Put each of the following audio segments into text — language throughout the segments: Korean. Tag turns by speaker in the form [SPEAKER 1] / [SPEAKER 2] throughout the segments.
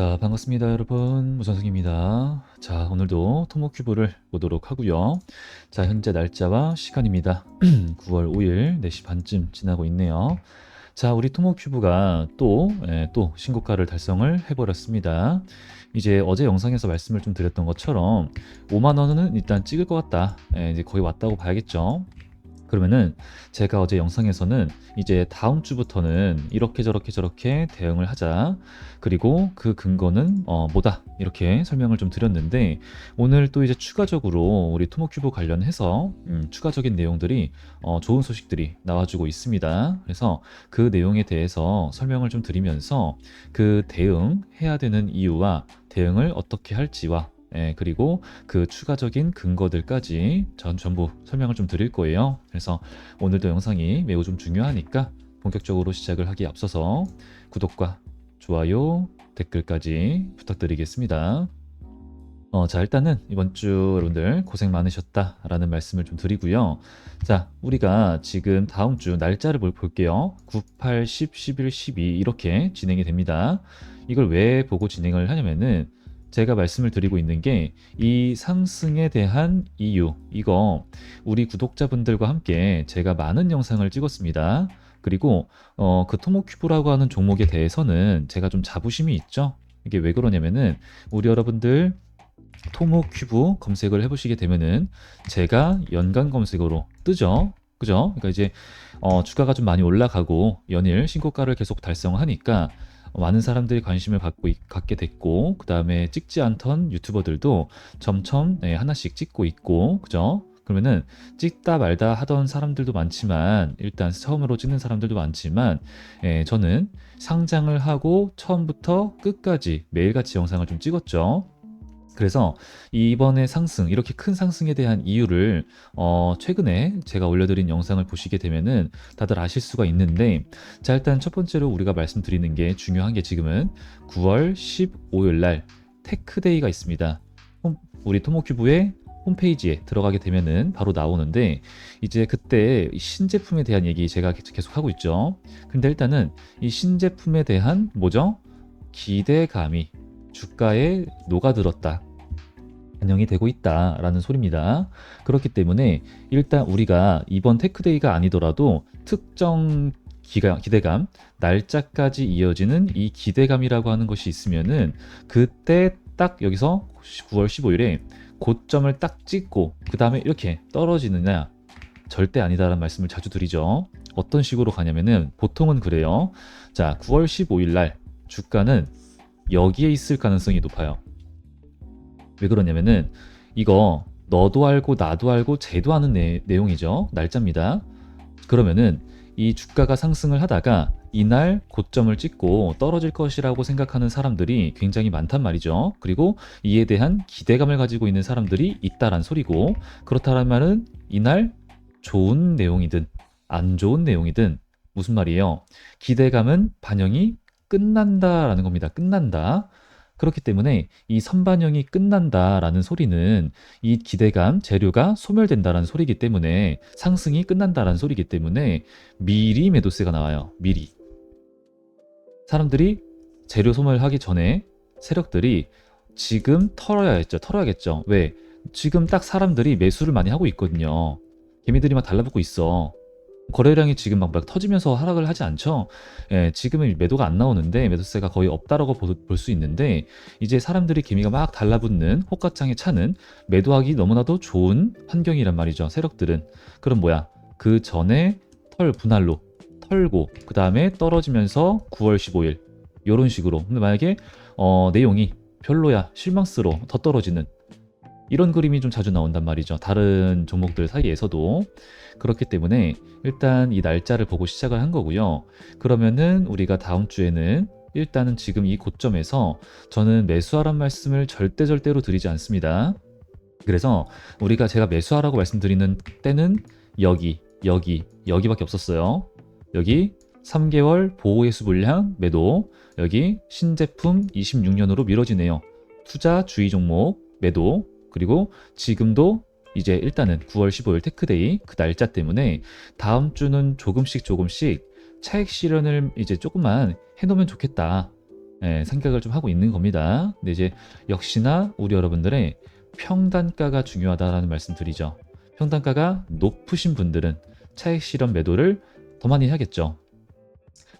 [SPEAKER 1] 자, 반갑습니다, 여러분. 무선승입니다. 자, 오늘도 토모큐브를 보도록 하고요. 자, 현재 날짜와 시간입니다. 9월 5일 4시 반쯤 지나고 있네요. 자, 우리 토모큐브가 또, 예, 또 신고가를 달성을 해버렸습니다. 이제 어제 영상에서 말씀을 좀 드렸던 것처럼 5만 원은 일단 찍을 것 같다. 예, 이제 거의 왔다고 봐야겠죠. 그러면은 제가 어제 영상에서는 이제 다음 주부터는 이렇게 저렇게 저렇게 대응을 하자. 그리고 그 근거는 어, 뭐다. 이렇게 설명을 좀 드렸는데 오늘 또 이제 추가적으로 우리 토모큐브 관련해서 음, 추가적인 내용들이 어, 좋은 소식들이 나와주고 있습니다. 그래서 그 내용에 대해서 설명을 좀 드리면서 그 대응해야 되는 이유와 대응을 어떻게 할지와 예, 그리고 그 추가적인 근거들까지 전 전부 설명을 좀 드릴 거예요. 그래서 오늘도 영상이 매우 좀 중요하니까 본격적으로 시작을 하기에 앞서서 구독과 좋아요, 댓글까지 부탁드리겠습니다. 어, 자, 일단은 이번 주 여러분들 고생 많으셨다라는 말씀을 좀 드리고요. 자, 우리가 지금 다음 주 날짜를 볼- 볼게요. 9, 8, 10, 11, 12 이렇게 진행이 됩니다. 이걸 왜 보고 진행을 하냐면은 제가 말씀을 드리고 있는 게 이 상승에 대한 이유, 이거 우리 구독자분들과 함께 제가 많은 영상을 찍었습니다. 그리고 어, 그 토모큐브라고 하는 종목에 대해서는 제가 좀 자부심이 있죠. 이게 왜 그러냐면은 우리 여러분들 토모큐브 검색을 해보시게 되면은 제가 연간 검색어로 뜨죠. 그죠? 그러니까 이제 어, 주가가 좀 많이 올라가고 연일 신고가를 계속 달성하니까 많은 사람들이 관심을 갖고 있- 갖게 됐고 그 다음에 찍지 않던 유튜버들도 점점 네, 하나씩 찍고 있고 그죠? 그러면은 찍다 말다 하던 사람들도 많지만 일단 처음으로 찍는 사람들도 많지만 예, 저는 상장을 하고 처음부터 끝까지 매일같이 영상을 좀 찍었죠. 그래서 이번에 상승, 이렇게 큰 상승에 대한 이유를 어, 최근에 제가 올려드린 영상을 보시게 되면은 다들 아실 수가 있는데 자 일단 첫 번째로 우리가 말씀드리는 게 중요한 게 지금은 9월 15일 날 테크데이가 있습니다. 홈- 우리 토모큐브의 홈페이지에 들어가게 되면은 바로 나오는데 이제 그때 이 신제품에 대한 얘기 제가 계속 하고 있죠. 근데 일단은 이 신제품에 대한 뭐죠? 기대감이 주가에 녹아들었다. 반영이 되고 있다라는 소리입니다. 그렇기 때문에 일단 우리가 이번 테크데이가 아니더라도 특정 기가, 기대감, 날짜까지 이어지는 이 기대감이라고 하는 것이 있으면은 그때 딱 여기서 9월 15일에 고점을 딱 찍고 그 다음에 이렇게 떨어지느냐 절대 아니다라는 말씀을 자주 드리죠. 어떤 식으로 가냐면은 보통은 그래요. 자, 9월 15일 날 주가는 여기에 있을 가능성이 높아요. 왜 그러냐면은 이거 너도 알고 나도 알고 쟤도 아는 내, 내용이죠. 날짜입니다. 그러면은 이 주가가 상승을 하다가 이날 고점을 찍고 떨어질 것이라고 생각하는 사람들이 굉장히 많단 말이죠. 그리고 이에 대한 기대감을 가지고 있는 사람들이 있다란 소리고 그렇다는 말은 이날 좋은 내용이든 안 좋은 내용이든 무슨 말이에요? 기대감은 반영이 끝난다라는 겁니다. 끝난다. 그렇기 때문에 이 선반영이 끝난다라는 소리는 이 기대감, 재료가 소멸된다라는 소리이기 때문에 상승이 끝난다라는 소리이기 때문에 미리 매도세가 나와요. 미리. 사람들이 재료 소멸하기 전에 세력들이 지금 털어야겠죠. 털어야겠죠. 왜? 지금 딱 사람들이 매수를 많이 하고 있거든요. 개미들이 막 달라붙고 있어. 거래량이 지금 막, 막 터지면서 하락을 하지 않죠. 예, 지금은 매도가 안 나오는데 매도세가 거의 없다라고 볼 수 있는데 이제 사람들이 개미가 막 달라붙는 호가창에 차는 매도하기 너무나도 좋은 환경이란 말이죠. 세력들은 그럼 뭐야? 그 전에 털 분할로 털고 그 다음에 떨어지면서 9월 15일 이런 식으로. 근데 만약에 어, 내용이 별로야 실망스러워 더 떨어지는 이런 그림이 좀 자주 나온단 말이죠. 다른 종목들 사이에서도 그렇기 때문에 일단 이 날짜를 보고 시작을 한 거고요. 그러면은 우리가 다음 주에는 일단은 지금 이 고점에서 저는 매수하란 말씀을 절대 절대로 드리지 않습니다. 그래서 우리가 제가 매수하라고 말씀드리는 때는 여기, 여기, 여기밖에 없었어요. 여기 3개월 보호 해수 물량 매도, 여기 신제품 26년으로 미뤄지네요. 투자 주의 종목 매도, 그리고 지금도 이제 일단은 9월 15일 테크데이 그 날짜 때문에 다음 주는 조금씩 조금씩 차익 실현을 이제 조금만 해놓으면 좋겠다. 예, 생각을 좀 하고 있는 겁니다. 근데 이제 역시나 우리 여러분들의 평단가가 중요하다라는 말씀 드리죠. 평단가가 높으신 분들은 차익 실현 매도를 더 많이 하겠죠.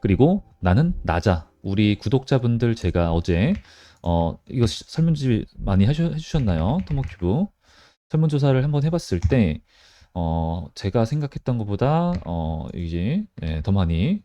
[SPEAKER 1] 그리고 나는 낮아. 우리 구독자분들 제가 어제 어 이거 시- 설문지 많이 하셔, 해주셨나요? 토모큐브 설문조사를 한번 해봤을 때 어, 제가 생각했던 것보다 어, 이제 예, 더 많이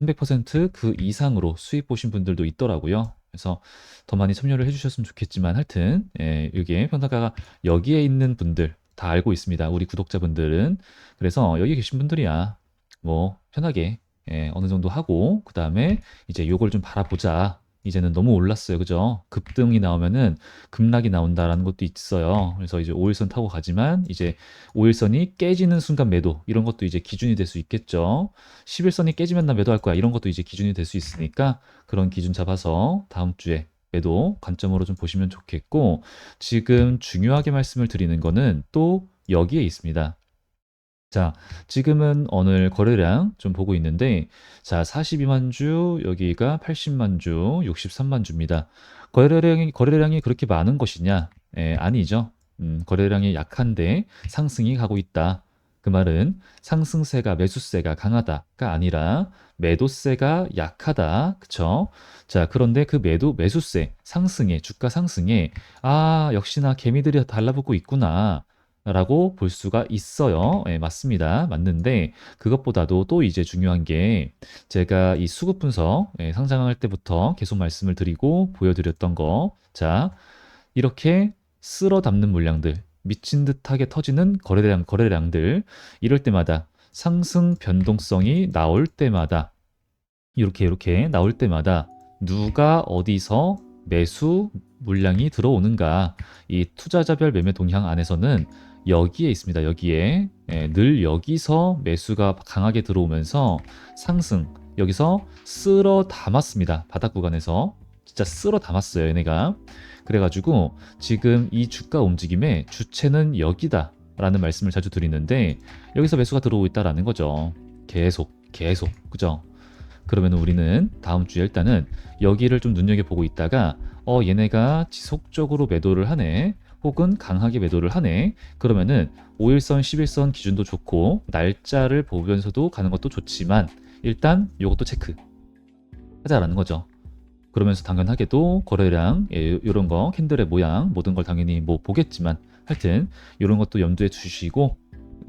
[SPEAKER 1] 300%그 이상으로 수익 보신 분들도 있더라고요. 그래서 더 많이 참여를 해주셨으면 좋겠지만 하여튼 예, 이게 평단가가 여기에 있는 분들 다 알고 있습니다. 우리 구독자분들은 그래서 여기 계신 분들이야 뭐 편하게 예, 어느 정도 하고 그 다음에 이제 요걸 좀 바라보자. 이제는 너무 올랐어요, 그죠? 급등이 나오면은 급락이 나온다라는 것도 있어요. 그래서 이제 5일선 타고 가지만 이제 5일선이 깨지는 순간 매도 이런 것도 이제 기준이 될 수 있겠죠. 11선이 깨지면 나 매도할 거야 이런 것도 이제 기준이 될 수 있으니까 그런 기준 잡아서 다음 주에 매도 관점으로 좀 보시면 좋겠고 지금 중요하게 말씀을 드리는 거는 또 여기에 있습니다. 자, 지금은 오늘 거래량 좀 보고 있는데, 자, 42만 주, 여기가 80만 주, 63만 주입니다. 거래량이, 거래량이 그렇게 많은 것이냐? 예, 아니죠. 음, 거래량이 약한데 상승이 가고 있다. 그 말은 상승세가 매수세가 강하다가 아니라 매도세가 약하다. 그쵸? 자, 그런데 그 매도, 매수세, 상승에, 주가 상승에, 아, 역시나 개미들이 달라붙고 있구나. 라고 볼 수가 있어요. 예, 맞습니다. 맞는데 그것보다도 또 이제 중요한 게 제가 이 수급 분석 예, 상장할 때부터 계속 말씀을 드리고 보여드렸던 거. 자, 이렇게 쓸어 담는 물량들, 미친 듯하게 터지는 거래량, 거래량들, 이럴 때마다 상승 변동성이 나올 때마다 이렇게 이렇게 나올 때마다 누가 어디서 매수 물량이 들어오는가 이 투자자별 매매 동향 안에서는 여기에 있습니다. 여기에 예, 늘 여기서 매수가 강하게 들어오면서 상승 여기서 쓸어 담았습니다. 바닥 구간에서 진짜 쓸어 담았어요. 얘네가 그래가지고 지금 이 주가 움직임의 주체는 여기다 라는 말씀을 자주 드리는데 여기서 매수가 들어오고 있다라는 거죠. 계속 계속 그죠? 그러면 우리는 다음 주에 일단은 여기를 좀 눈여겨보고 있다가 어 얘네가 지속적으로 매도를 하네 혹은 강하게 매도를 하네 그러면은 5일선 11선 기준도 좋고 날짜를 보면서도 가는 것도 좋지만 일단 요것도 체크 하자라는 거죠 그러면서 당연하게도 거래량 예, 이런 거 캔들의 모양 모든 걸 당연히 뭐 보겠지만 하여튼 이런 것도 염두에 두시고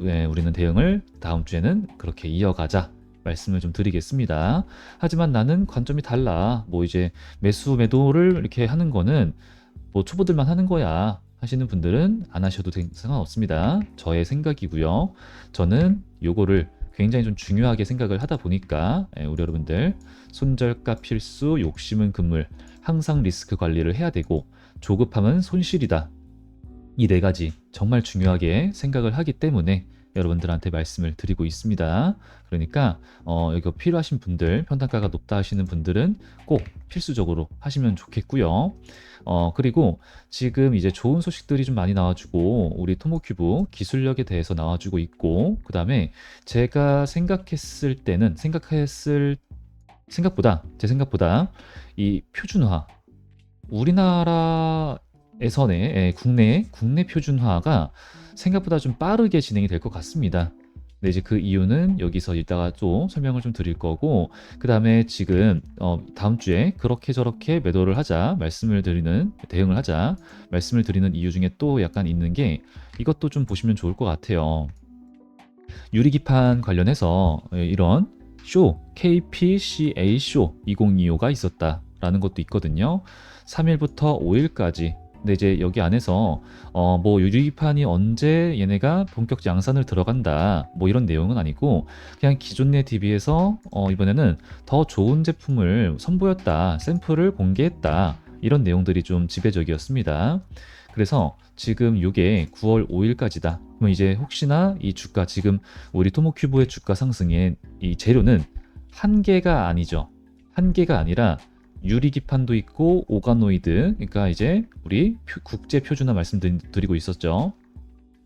[SPEAKER 1] 예, 우리는 대응을 다음 주에는 그렇게 이어가자 말씀을 좀 드리겠습니다. 하지만 나는 관점이 달라. 뭐 이제 매수 매도를 이렇게 하는 거는 뭐 초보들만 하는 거야. 하시는 분들은 안 하셔도 되- 상관없습니다. 저의 생각이고요. 저는 요거를 굉장히 좀 중요하게 생각을 하다 보니까 예, 우리 여러분들 손절가 필수, 욕심은 금물, 항상 리스크 관리를 해야 되고 조급함은 손실이다. 이 네 가지 정말 중요하게 생각을 하기 때문에 여러분들한테 말씀을 드리고 있습니다. 그러니까 어, 이거 필요하신 분들, 평단가가 높다 하시는 분들은 꼭 필수적으로 하시면 좋겠고요. 어, 그리고 지금 이제 좋은 소식들이 좀 많이 나와주고 우리 토모큐브 기술력에 대해서 나와주고 있고 그 다음에 제가 생각했을 때는 생각했을 생각보다 제 생각보다 이 표준화 우리나라 에서의 예, 국내 국내 표준화가 생각보다 좀 빠르게 진행이 될 것 같습니다. 근데 이제 그 이유는 여기서 이따가 또 설명을 좀 드릴 거고 그 다음에 지금 어, 다음 주에 그렇게 저렇게 매도를 하자 말씀을 드리는 대응을 하자 말씀을 드리는 이유 중에 또 약간 있는 게 이것도 좀 보시면 좋을 것 같아요. 유리기판 관련해서 예, 이런 쇼 KPCA 쇼 2025가 있었다라는 것도 있거든요. 3일부터 5일까지 근데 이제 여기 안에서 어 뭐 유리기판이 언제 얘네가 본격 양산을 들어간다 뭐 이런 내용은 아니고 그냥 기존 내 DB에서 어 이번에는 더 좋은 제품을 선보였다 샘플을 공개했다 이런 내용들이 좀 지배적이었습니다. 그래서 지금 이게 9월 5일까지다. 그럼 이제 혹시나 이 주가 지금 우리 토모큐브의 주가 상승의 이 재료는 한 개가 아니죠. 한 개가 아니라 유리기판도 있고 오가노이드 그러니까 이제 우리 표- 국제 표준화 말씀드리고 있었죠.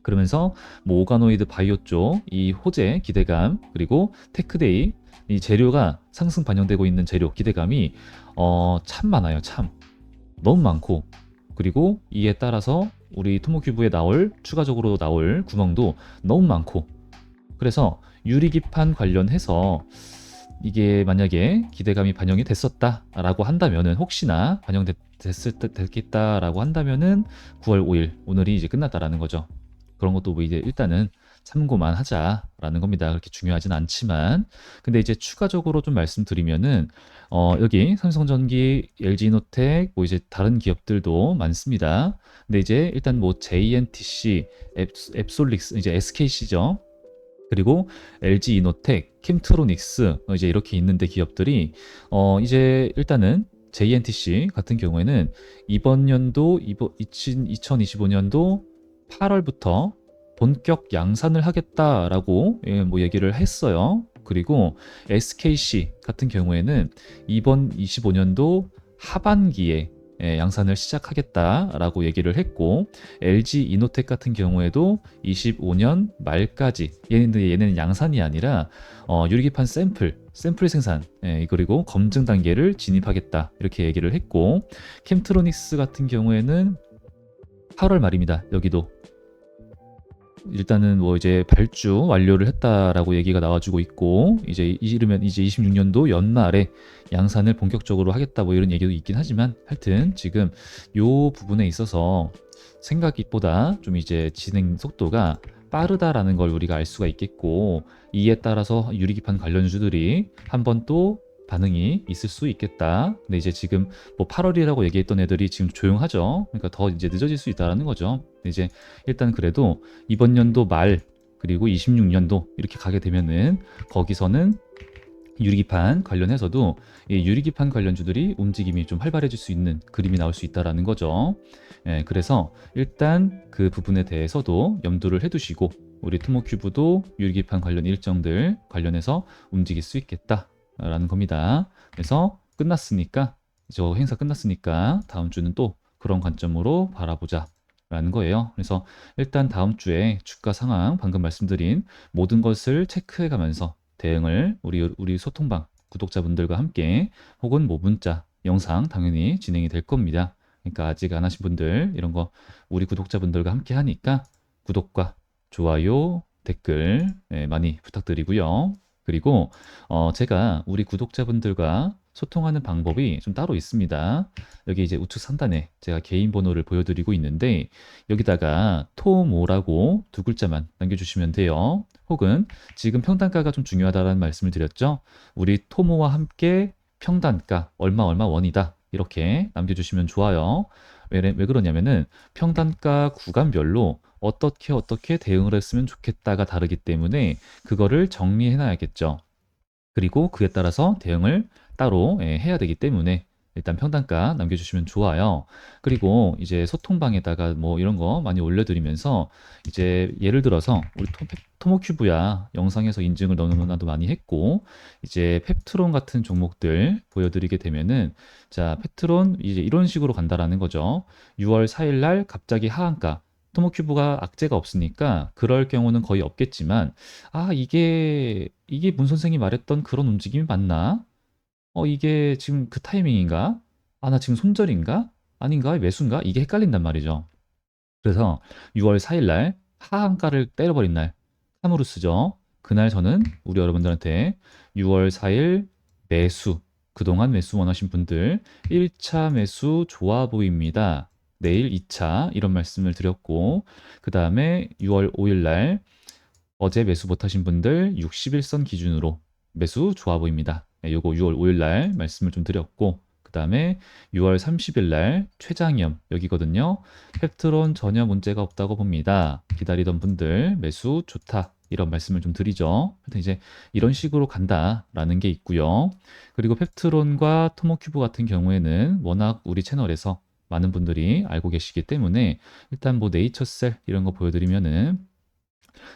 [SPEAKER 1] 그러면서 뭐 오가노이드 바이오 쪽 이 호재 기대감 그리고 테크데이 이 재료가 상승 반영되고 있는 재료 기대감이 어, 참 많아요. 참 너무 많고 그리고 이에 따라서 우리 토모큐브에 나올 추가적으로 나올 구멍도 너무 많고 그래서 유리기판 관련해서 이게 만약에 기대감이 반영이 됐었다라고 한다면은 혹시나 반영됐을 때 됐겠다라고 한다면은 9월 5일 오늘이 이제 끝났다라는 거죠. 그런 것도 뭐 이제 일단은 참고만 하자라는 겁니다. 그렇게 중요하진 않지만 근데 이제 추가적으로 좀 말씀드리면은 어 여기 삼성전기, LG이노텍 뭐 이제 다른 기업들도 많습니다. 근데 이제 일단 뭐 JNTC, 앱, 앱솔릭스 이제 SKC죠. 그리고 LG 이노텍, 캠트로닉스 어, 이제 이렇게 있는데 기업들이 어 이제 일단은 JNTC 같은 경우에는 이번 연도 이번 2025년도 8월부터 본격 양산을 하겠다라고 예, 뭐 얘기를 했어요. 그리고 SKC 같은 경우에는 이번 25년도 하반기에 예, 양산을 시작하겠다라고 얘기를 했고 LG 이노텍 같은 경우에도 25년 말까지 얘는 얘는 양산이 아니라 어, 유리기판 샘플 샘플 생산 예, 그리고 검증 단계를 진입하겠다 이렇게 얘기를 했고 캠트로닉스 같은 경우에는 8월 말입니다 여기도 일단은 뭐 이제 발주 완료를 했다라고 얘기가 나와주고 있고 이제 이르면 이제 26년도 연말에 양산을 본격적으로 하겠다 뭐 이런 얘기도 있긴 하지만 하여튼 지금 요 부분에 있어서 생각보다 좀 이제 진행 속도가 빠르다라는 걸 우리가 알 수가 있겠고 이에 따라서 유리기판 관련주들이 한번 또 반응이 있을 수 있겠다. 근데 이제 지금 뭐 8월이라고 얘기했던 애들이 지금 조용하죠. 그러니까 더 이제 늦어질 수 있다라는 거죠. 근데 이제 일단 그래도 이번 연도 말 그리고 26년도 이렇게 가게 되면은 거기서는 유리기판 관련해서도 이 유리기판 관련주들이 움직임이 좀 활발해질 수 있는 그림이 나올 수 있다라는 거죠. 예, 그래서 일단 그 부분에 대해서도 염두를 해두시고 우리 투모큐브도 유리기판 관련 일정들 관련해서 움직일 수 있겠다 라는 겁니다. 그래서 끝났으니까 저 행사 끝났으니까 다음 주는 또 그런 관점으로 바라보자. 라는 거예요. 그래서 일단 다음 주에 주가 상황 방금 말씀드린 모든 것을 체크해 가면서 대응을 우리 우리 소통방 구독자분들과 함께 혹은 뭐 문자, 영상 당연히 진행이 될 겁니다. 그러니까 아직 안 하신 분들 이런 거 우리 구독자분들과 함께 하니까 구독과 좋아요, 댓글 예, 많이 부탁드리고요. 그리고 어, 제가 우리 구독자분들과 소통하는 방법이 좀 따로 있습니다. 여기 이제 우측 상단에 제가 개인 번호를 보여드리고 있는데 여기다가 토모라고 두 글자만 남겨주시면 돼요. 혹은 지금 평단가가 좀 중요하다라는 말씀을 드렸죠. 우리 토모와 함께 평단가 얼마 얼마 원이다 이렇게 남겨주시면 좋아요. 왜, 왜 그러냐면은 평단가 구간별로 어떻게 어떻게 대응을 했으면 좋겠다가 다르기 때문에 그거를 정리해 놔야겠죠. 그리고 그에 따라서 대응을 따로 예, 해야 되기 때문에 일단 평단가 남겨주시면 좋아요. 그리고 이제 소통방에다가 뭐 이런 거 많이 올려드리면서 이제 예를 들어서 우리 토, 토모큐브야 영상에서 인증을 너무나도 많이 했고 이제 펩트론 같은 종목들 보여드리게 되면은 자 펩트론 이제 이런 식으로 간다라는 거죠. 6월 4일 날 갑자기 하한가 토모큐브가 악재가 없으니까 그럴 경우는 거의 없겠지만 아 이게 이게 문 선생이 말했던 그런 움직임이 맞나? 어 이게 지금 그 타이밍인가? 아 나 지금 손절인가? 아닌가? 매수인가? 이게 헷갈린단 말이죠. 그래서 6월 4일 날 하한가를 때려버린 날 사무루스죠. 그날 저는 우리 여러분들한테 6월 4일 매수 그동안 매수 원하신 분들 1차 매수 좋아 보입니다. 내일 2차 이런 말씀을 드렸고 그 다음에 6월 5일 날 어제 매수 못하신 분들 61선 기준으로 매수 좋아 보입니다. 네, 요거 6월 5일 날 말씀을 좀 드렸고 그 다음에 6월 30일 날 최장염 여기거든요. 펩트론 전혀 문제가 없다고 봅니다. 기다리던 분들 매수 좋다. 이런 말씀을 좀 드리죠. 하여튼 이제 이런 식으로 간다라는 게 있고요. 그리고 펩트론과 토모큐브 같은 경우에는 워낙 우리 채널에서 많은 분들이 알고 계시기 때문에 일단 뭐 네이처셀 이런 거 보여드리면은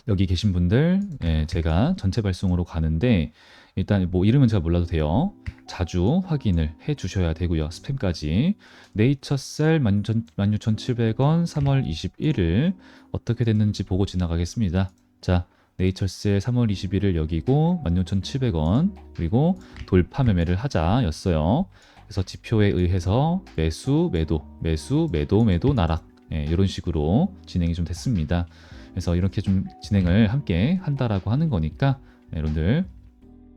[SPEAKER 1] 여기 계신 분들 예, 제가 전체 발송으로 가는데 일단 뭐 이름은 제가 몰라도 돼요. 자주 확인을 해 주셔야 되고요. 스팸까지. 네이처셀 16,700원 3월 21일 어떻게 됐는지 보고 지나가겠습니다. 자, 네이처셀 3월 20일을 여기고 16,700원 그리고 돌파 매매를 하자 였어요. 그래서 지표에 의해서 매수 매도 매수 매도 매도 나락 예, 이런 식으로 진행이 좀 됐습니다. 그래서 이렇게 좀 진행을 함께 한다라고 하는 거니까 네, 여러분들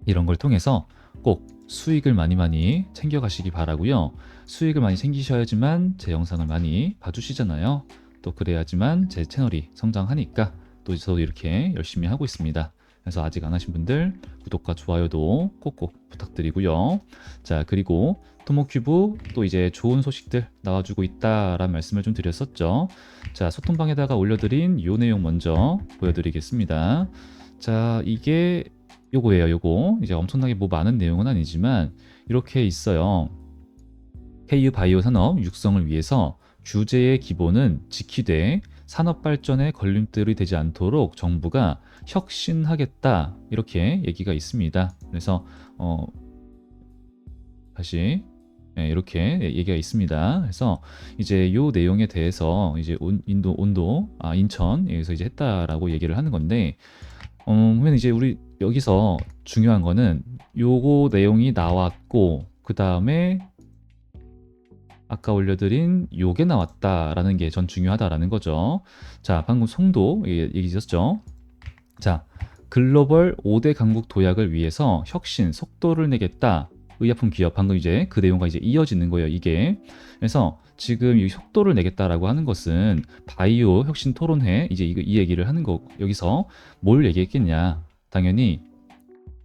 [SPEAKER 1] 이런 걸 통해서 꼭 수익을 많이 많이 챙겨 가시기 바라고요. 수익을 많이 챙기셔야지만 제 영상을 많이 봐주시잖아요. 또 그래야지만 제 채널이 성장하니까 또 저도 이렇게 열심히 하고 있습니다. 그래서 아직 안 하신 분들 구독과 좋아요도 꼭꼭 부탁드리고요. 자 그리고 토모큐브 또 이제 좋은 소식들 나와주고 있다라는 말씀을 좀 드렸었죠. 자 소통방에다가 올려드린 요 내용 먼저 보여드리겠습니다. 자 이게 요거예요. 요거 이제 엄청나게 뭐 많은 내용은 아니지만 이렇게 있어요. KU 바이오 산업 육성을 위해서 규제의 기본은 지키되 산업 발전에 걸림돌이 되지 않도록 정부가 혁신하겠다 이렇게 얘기가 있습니다. 그래서 어 다시 네, 이렇게 얘기가 있습니다. 그래서 이제 요 내용에 대해서 이제 온, 인도 온도 아 인천에서 이제 했다라고 얘기를 하는 건데 어 보면 이제 우리 여기서 중요한 거는 요거 내용이 나왔고 그 다음에 아까 올려드린 요게 나왔다라는 게 전 중요하다라는 거죠. 자, 방금 송도 얘기 있었죠. 자, 글로벌 5대 강국 도약을 위해서 혁신, 속도를 내겠다. 의약품 기업 방금 이제 그 내용과 이제 이어지는 거예요, 이게. 그래서 지금 이 속도를 내겠다라고 하는 것은 바이오 혁신 토론회 이제 이, 이 얘기를 하는 거 여기서 뭘 얘기했겠냐? 당연히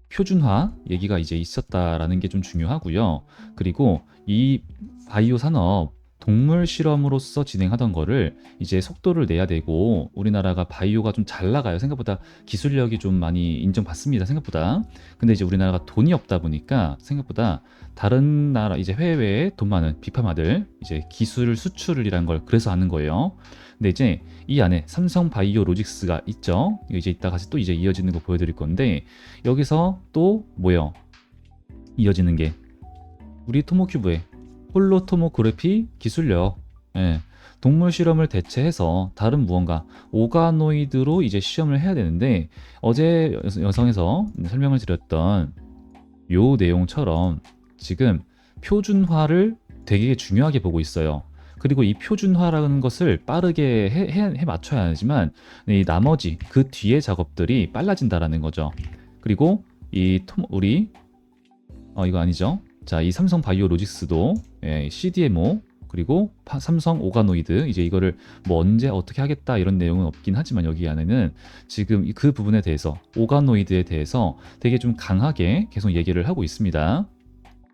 [SPEAKER 1] 표준화 얘기가 이제 있었다라는 게 좀 중요하고요. 그리고 이 바이오 산업 동물 실험으로서 진행하던 거를 이제 속도를 내야 되고 우리나라가 바이오가 좀 잘 나가요. 생각보다 기술력이 좀 많이 인정받습니다. 생각보다. 근데 이제 우리나라가 돈이 없다 보니까 생각보다 다른 나라 이제 해외에 돈 많은 비파마들 이제 기술 수출이란 걸 그래서 하는 거예요. 근데 이제 이 안에 삼성 바이오 로직스가 있죠. 이제 이따 가서 또 이제 이어지는 거 보여드릴 건데 여기서 또 뭐요? 이어지는 게 우리 토모큐브의 홀로토모그래피 기술력, 예, 동물 실험을 대체해서 다른 무언가 오가노이드로 이제 시험을 해야 되는데 어제 여성에서 설명을 드렸던 요 내용처럼 지금 표준화를 되게 중요하게 보고 있어요. 그리고 이 표준화라는 것을 빠르게 해, 해, 해 맞춰야 하지만 이 나머지 그 뒤에 작업들이 빨라진다라는 거죠. 그리고 이 토, 우리 어 이거 아니죠? 자, 이 삼성 바이오 로직스도 예, CDMO 그리고 파, 삼성 오가노이드 이제 이거를 뭐 언제 어떻게 하겠다 이런 내용은 없긴 하지만 여기 안에는 지금 그 부분에 대해서 오가노이드에 대해서 되게 좀 강하게 계속 얘기를 하고 있습니다.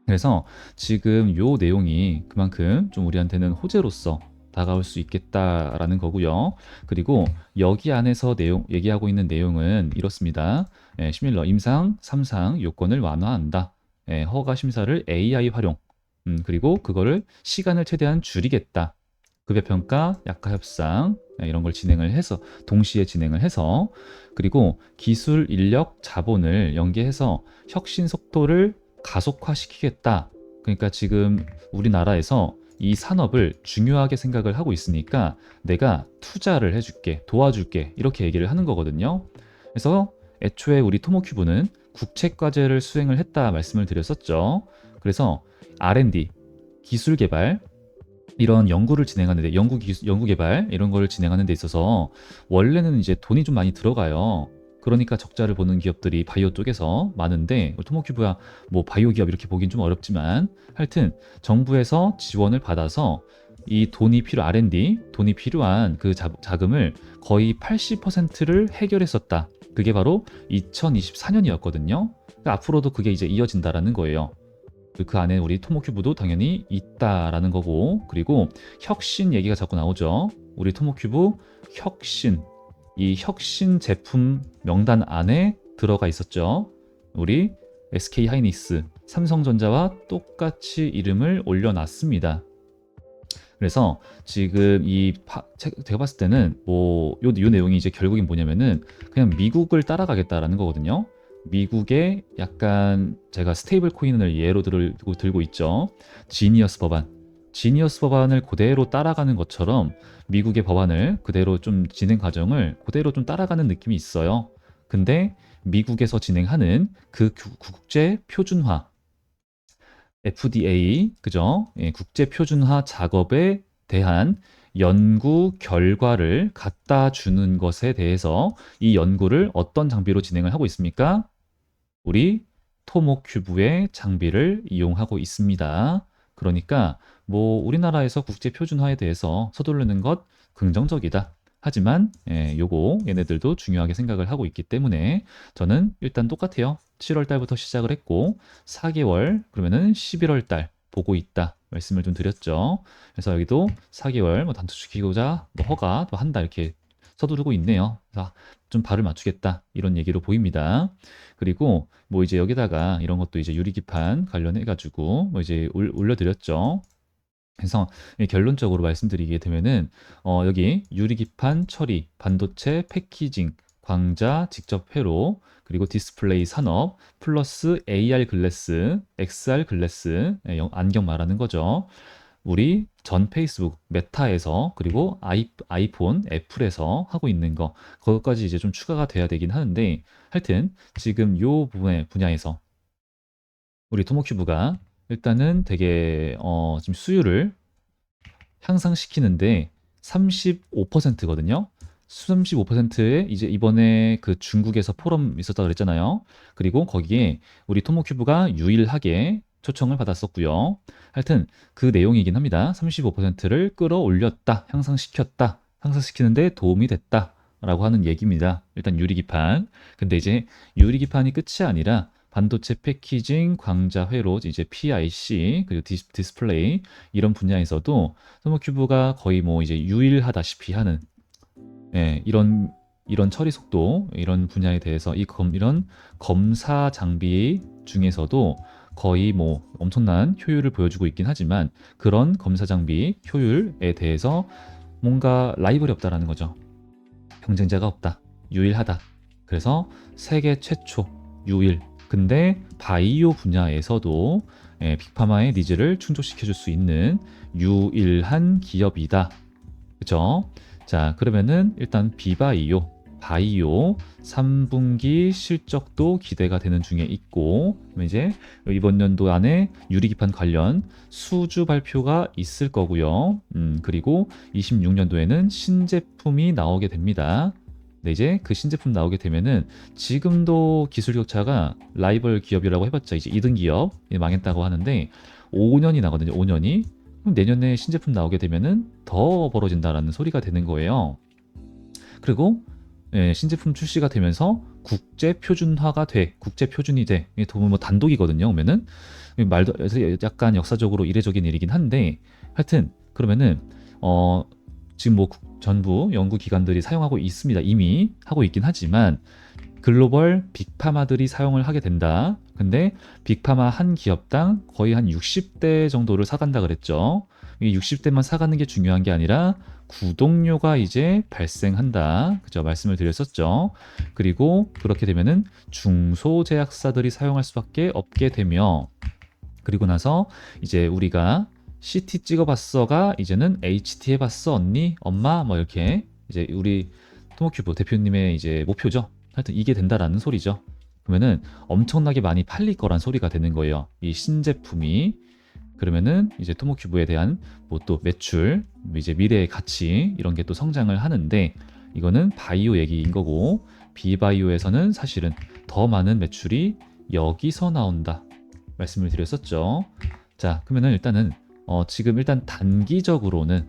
[SPEAKER 1] 그래서 지금 요 내용이 그만큼 좀 우리한테는 호재로서 다가올 수 있겠다라는 거고요. 그리고 여기 안에서 내용 얘기하고 있는 내용은 이렇습니다. 예, 시밀러 임상 3상 요건을 완화한다. 예, 허가 심사를 AI 활용. 음, 그리고 그거를 시간을 최대한 줄이겠다. 급여 평가, 약가 협상 예, 이런 걸 진행을 해서 동시에 진행을 해서 그리고 기술 인력 자본을 연계해서 혁신 속도를 가속화시키겠다. 그러니까 지금 우리나라에서 이 산업을 중요하게 생각을 하고 있으니까 내가 투자를 해줄게, 도와줄게 이렇게 얘기를 하는 거거든요. 그래서 애초에 우리 토모큐브는 국책과제를 수행을 했다 말씀을 드렸었죠. 그래서 R&D, 기술 개발, 이런 연구를 진행하는데 연구 기술, 연구 개발 이런 걸 진행하는 데 있어서 원래는 이제 돈이 좀 많이 들어가요. 그러니까 적자를 보는 기업들이 바이오 쪽에서 많은데 토모큐브야 뭐 바이오 기업 이렇게 보긴 좀 어렵지만 하여튼 정부에서 지원을 받아서 이 돈이 필요 R&D 돈이 필요한 그 자, 자금을 거의 80%를 해결했었다. 그게 바로 2024년이었거든요. 그러니까 앞으로도 그게 이제 이어진다라는 거예요. 그 안에 우리 토모큐브도 당연히 있다라는 거고 그리고 혁신 얘기가 자꾸 나오죠. 우리 토모큐브 혁신 이 혁신 제품 명단 안에 들어가 있었죠. 우리 SK 하이닉스, 삼성전자와 똑같이 이름을 올려놨습니다. 그래서 지금 이 파, 제가 봤을 때는 뭐요 요 내용이 이제 결국엔 뭐냐면은 그냥 미국을 따라가겠다라는 거거든요. 미국의 약간 제가 스테이블 코인을 예로 들고 들고 있죠. 지니어스 법안. 지니어스 법안을 그대로 따라가는 것처럼 미국의 법안을 그대로 좀 진행 과정을 그대로 좀 따라가는 느낌이 있어요. 근데 미국에서 진행하는 그 구- 국제 표준화 FDA 그죠? 예, 국제 표준화 작업에 대한 연구 결과를 갖다 주는 것에 대해서 이 연구를 어떤 장비로 진행을 하고 있습니까? 우리 토모큐브의 장비를 이용하고 있습니다. 그러니까 뭐 우리나라에서 국제 표준화에 대해서 서두르는 것 긍정적이다. 하지만 예, 요거 얘네들도 중요하게 생각을 하고 있기 때문에 저는 일단 똑같아요. 7월 달부터 시작을 했고 4개월 그러면은 11월 달 보고 있다 말씀을 좀 드렸죠. 그래서 여기도 4개월 뭐 단축시키고자 뭐 허가 또 한다 이렇게 서두르고 있네요. 그래서 좀 발을 맞추겠다 이런 얘기로 보입니다. 그리고 뭐 이제 여기다가 이런 것도 이제 유리기판 관련해 가지고 뭐 이제 올- 올려드렸죠. 그래서 이 결론적으로 말씀드리게 되면은 어, 여기 유리기판 처리, 반도체 패키징, 광자 직접 회로, 그리고 디스플레이 산업, 플러스 AR 글래스, XR 글래스, 예, 영- 안경 말하는 거죠. 우리 전 페이스북, 메타에서, 그리고 아이, 아이폰, 애플에서 하고 있는 거, 그것까지 이제 좀 추가가 돼야 되긴 하는데, 하여튼, 지금 요 부분의 분야에서 우리 토모큐브가 일단은 되게, 어, 지금 수율을 향상시키는데 35%거든요. 35%에 이제 이번에 그 중국에서 포럼 있었다 그랬잖아요. 그리고 거기에 우리 토모큐브가 유일하게 초청을 받았었고요. 하여튼 그 내용이긴 합니다. 35%를 끌어올렸다, 향상시켰다, 향상시키는데 도움이 됐다. 라고 하는 얘기입니다. 일단 유리기판. 근데 이제 유리기판이 끝이 아니라 반도체 패키징, 광자 회로, 이제 PIC, 그리고 디스, 디스플레이 이런 분야에서도 토모큐브가 거의 뭐 이제 유일하다시피 하는 예, 이런 이런 처리 속도 이런 분야에 대해서 이 검, 이런 검사 장비 중에서도 거의 뭐 엄청난 효율을 보여주고 있긴 하지만 그런 검사 장비 효율에 대해서 뭔가 라이벌이 없다라는 거죠. 경쟁자가 없다. 유일하다. 그래서 세계 최초 유일. 근데 바이오 분야에서도 예, 빅파마의 니즈를 충족시켜 줄 수 있는 유일한 기업이다. 그죠? 자, 그러면은 일단 비바이오, 바이오 3분기 실적도 기대가 되는 중에 있고, 이제 이번 연도 안에 유리기판 관련 수주 발표가 있을 거고요. 음, 그리고 26년도에는 신제품이 나오게 됩니다. 네, 이제 그 신제품 나오게 되면은 지금도 기술 격차가 라이벌 기업이라고 해봤자 이제 2등 기업 망했다고 하는데 5년이 나거든요. 5년이 그럼 내년에 신제품 나오게 되면은 더 벌어진다라는 소리가 되는 거예요. 그리고 예, 신제품 출시가 되면서 국제 표준화가 돼, 국제 표준이 돼. 이게 뭐 단독이거든요. 그러면은 말도 약간 역사적으로 이례적인 일이긴 한데 하여튼 그러면은 어 지금 뭐 국- 전부 연구 기관들이 사용하고 있습니다. 이미 하고 있긴 하지만 글로벌 빅파마들이 사용을 하게 된다. 근데 빅파마 한 기업당 거의 한 60대 정도를 사간다 그랬죠. 이 60대만 사가는 게 중요한 게 아니라 구독료가 이제 발생한다. 그죠? 말씀을 드렸었죠. 그리고 그렇게 되면은 중소제약사들이 사용할 수밖에 없게 되며 그리고 나서 이제 우리가 CT 찍어봤어가 이제는 HT 해봤어 언니 엄마 뭐 이렇게 이제 우리 토모큐브 대표님의 이제 목표죠. 하여튼 이게 된다라는 소리죠. 그러면은 엄청나게 많이 팔릴 거란 소리가 되는 거예요. 이 신제품이 그러면은 이제 토모큐브에 대한 뭐 또 매출, 뭐 이제 미래의 가치 이런 게 또 성장을 하는데 이거는 바이오 얘기인 거고 비바이오에서는 사실은 더 많은 매출이 여기서 나온다 말씀을 드렸었죠. 자, 그러면은 일단은 어, 지금 일단 단기적으로는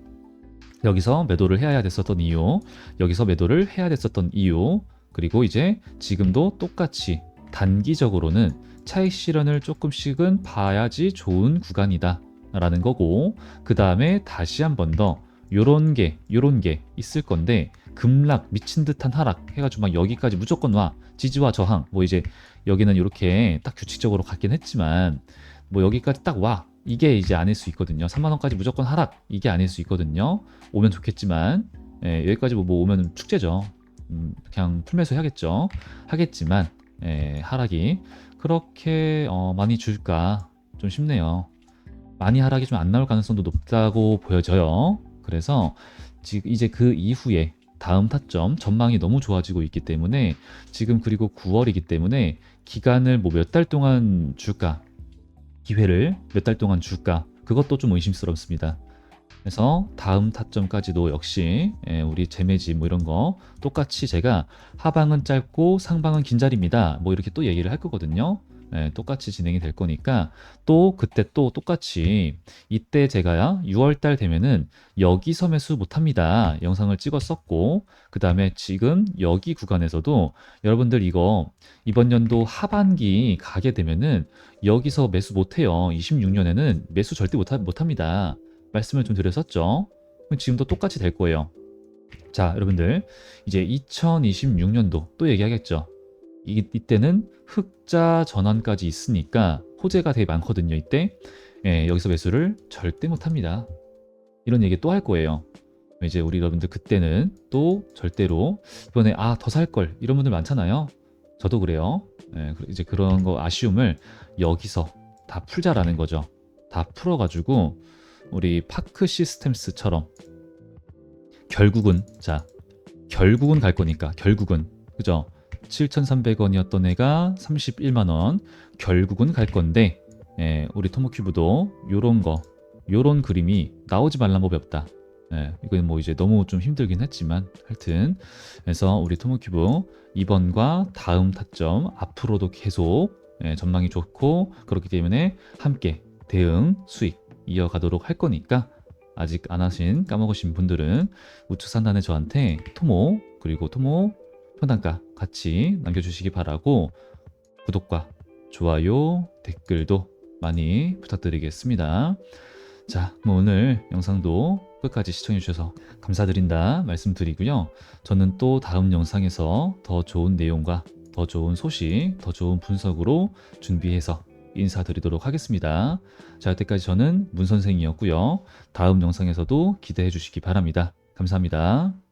[SPEAKER 1] 여기서 매도를 해야 됐었던 이유, 여기서 매도를 해야 됐었던 이유, 그리고 이제 지금도 똑같이 단기적으로는 차익 실현을 조금씩은 봐야지 좋은 구간이다. 라는 거고, 그 다음에 다시 한 번 더, 요런 게, 요런 게 있을 건데, 급락, 미친 듯한 하락 해가지고 막 여기까지 무조건 와. 지지와 저항. 뭐 이제 여기는 이렇게 딱 규칙적으로 갔긴 했지만, 뭐 여기까지 딱 와. 이게 이제 아닐 수 있거든요. 3만원까지 무조건 하락. 이게 아닐 수 있거든요. 오면 좋겠지만, 예, 여기까지 뭐, 뭐 오면 축제죠. 음, 그냥 풀매수 해야겠죠. 하겠지만, 예, 하락이 그렇게 어, 많이 줄까 좀 싶네요. 많이 하락이 좀 안 나올 가능성도 높다고 보여져요. 그래서 지금 이제 그 이후에 다음 타점 전망이 너무 좋아지고 있기 때문에 지금 그리고 9월이기 때문에 기간을 뭐 몇 달 동안 줄까 기회를 몇 달 동안 줄까 그것도 좀 의심스럽습니다. 그래서 다음 타점까지도 역시 예, 우리 재매지 뭐 이런 거 똑같이 제가 하방은 짧고 상방은 긴 자리입니다. 뭐 이렇게 또 얘기를 할 거거든요. 예, 똑같이 진행이 될 거니까 또 그때 또 똑같이 이때 제가요 6월달 되면은 여기서 매수 못합니다. 영상을 찍었었고 그 다음에 지금 여기 구간에서도 여러분들 이거 이번 연도 하반기 가게 되면은 여기서 매수 못해요. 26년에는 매수 절대 못하, 못합니다. 말씀을 좀 드렸었죠. 지금도 똑같이 될 거예요. 자, 여러분들 이제 2026년도 또 얘기하겠죠. 이, 이때는 흑자 전환까지 있으니까 호재가 되게 많거든요. 이때 예, 여기서 매수를 절대 못합니다. 이런 얘기 또 할 거예요. 이제 우리 여러분들 그때는 또 절대로 이번에 아 더 살 걸 이런 분들 많잖아요. 저도 그래요. 예, 그- 이제 그런 거 아쉬움을 여기서 다 풀자라는 거죠. 다 풀어가지고 우리 파크 시스템스처럼 결국은 자 결국은 갈 거니까 결국은 그죠? 7,300원이었던 애가 31만 원. 결국은 갈 건데 예, 우리 토모큐브도 요런 거 요런 그림이 나오지 말란 법이 없다. 예, 이건 뭐 이제 너무 좀 힘들긴 했지만 하여튼. 그래서 우리 토모큐브 이번과 다음 타점 앞으로도 계속 예, 전망이 좋고 그렇기 때문에 함께 대응 수익 이어가도록 할 거니까 아직 안 하신 까먹으신 분들은 우측 산단에 저한테 토모 그리고 토모 평단가 같이 남겨주시기 바라고 구독과 좋아요 댓글도 많이 부탁드리겠습니다. 자, 뭐 오늘 영상도 끝까지 시청해 주셔서 감사드린다 말씀드리고요. 저는 또 다음 영상에서 더 좋은 내용과 더 좋은 소식, 더 좋은 분석으로 준비해서 인사드리도록 하겠습니다. 자, 여태까지 저는 문 선생이었고요. 다음 영상에서도 기대해 주시기 바랍니다. 감사합니다.